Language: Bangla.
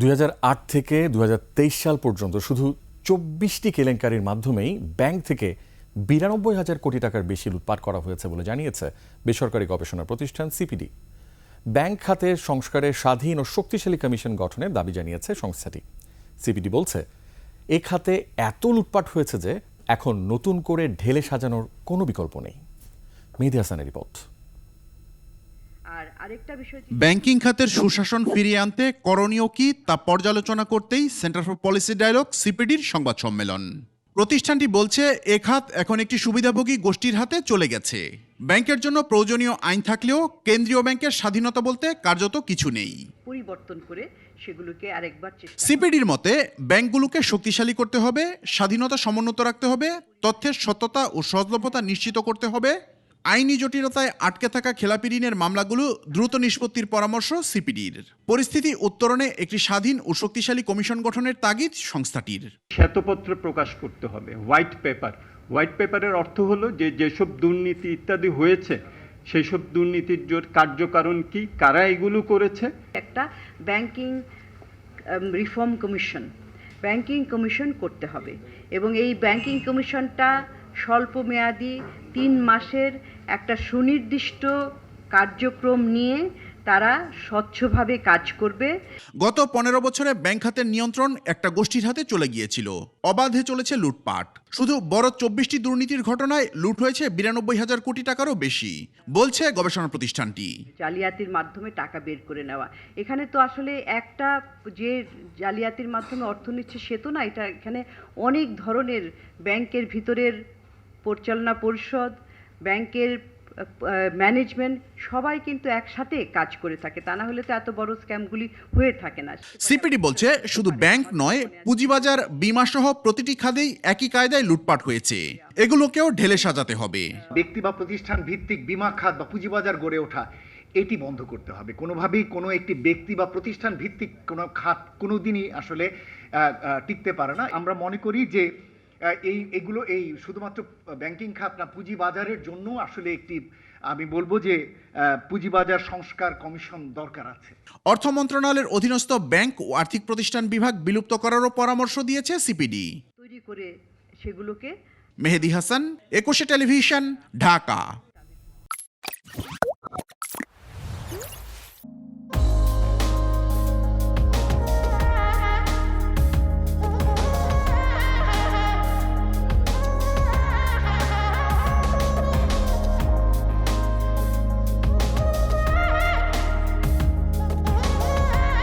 দুই হাজার আট থেকে দু হাজার তেইশ সাল পর্যন্ত শুধু চব্বিশটি কেলেঙ্কারির মাধ্যমেই ব্যাংক থেকে বিরানব্বই হাজার কোটি টাকার বেশি লুটপাট করা হয়েছে বলে জানিয়েছে বেসরকারি গবেষণা প্রতিষ্ঠান সিপিডি। ব্যাংক খাতে সংস্কারের স্বাধীন ও শক্তিশালী কমিশন গঠনের দাবি জানিয়েছে সংস্থাটি। সিপিডি বলছে, এ খাতে এত লুটপাট হয়েছে যে এখন নতুন করে ঢেলে সাজানোর কোনো বিকল্প নেই। মেহেদি হাসানের রিপোর্ট। আর আরেকটা বিষয় ব্যাংকিং খাতের সুশাসন ফিরিয়ে আনতে করণীয় কি তা পর্যালোচনা করতেই সেন্টার ফর পলিসি ডায়ালগ সিপিডির সংবাদ সম্মেলন। প্রতিষ্ঠানটি বলছে এ খাত এখন একটি সুবিধাভোগী গোষ্ঠীর হাতে চলে গেছে। ব্যাংকের জন্য প্রয়োজনীয় আইন থাকলেও কেন্দ্রীয় ব্যাংকের স্বাধীনতা বলতে কার্যত কিছু নেই। পরিবর্তন করে সেগুলোকে আরেকবার সিপিডির মতে ব্যাংকগুলোকে শক্তিশালী করতে হবে স্বাধীনতা সমুন্নত রাখতে হবে তথ্যের সত্যতা ও সহজলভ্যতা নিশ্চিত করতে হবে আইনি জটিলতায় আটকে থাকা খেলাপি ঋণের মামলাগুলো দ্রুত নিষ্পত্তির পরামর্শ সিপিডির। পরিস্থিতি উত্তরণে একটি স্বাধীন ও শক্তিশালী কমিশন গঠনের তাগিদ সংস্থাটির। শ্বেতপত্র প্রকাশ করতে হবে হোয়াইট পেপার। হোয়াইট পেপারের অর্থ হলো যে যেসব দুর্নীতি ইত্যাদি হয়েছে সেই সব দুর্নীতির জোর কার্যকারণ কি কারা এগুলো করেছে? একটা banking reform commission. Banking commission করতে হবে এবং এই ব্যাংকিং কমিশনটা স্বল্প মেয়াদি তিন মাসের একটা সুনির্দিষ্ট কার্যক্রম নিয়ে তারা স্বচ্ছভাবে কাজ করবে। গত পনেরো বছরে ব্যাংক খাতের নিয়ন্ত্রণ একটা গোষ্ঠীর হাতে চলে গিয়েছিল। অবাধে চলেছে লুটপাট। শুধু বড় চব্বিশটি দুর্নীতির ঘটনায় লুট হয়েছে বিরানব্বই হাজার কোটি টাকারও বেশি বলছে গবেষণা প্রতিষ্ঠানটি। জালিয়াতির মাধ্যমে টাকা বের করে নেওয়া। এখানে তো আসলে একটা যে জালিয়াতির মাধ্যমে অর্থ নিচ্ছে সে তো না এটা এখানে অনেক ধরনের ব্যাংকের ভিতরের পরিচালনা পরিষদ ব্যাংকের ম্যানেজমেন্ট সবাই কিন্তু একসাথে কাজ করে থাকে। তা না হলে তো এত বড় স্ক্যামগুলি হয়ে থাকে না। সিপিডি বলছে শুধু ব্যাংক নয় পুঁজিবাজার বিমা সহ প্রতিটি খাতেই একই কায়দায় লুটপাট হয়েছে। এগুলোকেও ঢেলে সাজাতে হবে। ব্যক্তি বা প্রতিষ্ঠান ভিত্তিক বিমা খাত বা পুঁজিবাজার গড়ে ওঠা এটি বন্ধ করতে হবে। কোনোভাবেই কোনো একটি ব্যক্তি বা প্রতিষ্ঠান ভিত্তিক কোনো খাত কোনো দিনই আসলে টিকতে পারে না। আমরা মনে করি যে এই এগুলো এই শুধুমাত্র ব্যাংকিং খাত না পুঁজিবাজারের জন্য আসলে একটি আমি বলব যে পুঁজিবাজার সংস্কার কমিশন দরকার আছে। অর্থ মন্ত্রণালয়ের অধীনস্থ ব্যাংক ও আর্থিক প্রতিষ্ঠান বিভাগ বিলুপ্ত করারও পরামর্শ দিয়েছে সিপিডি। তৈরি করে সেগুলোকে মেহেদি হাসান একুশে টেলিভিশন ঢাকা।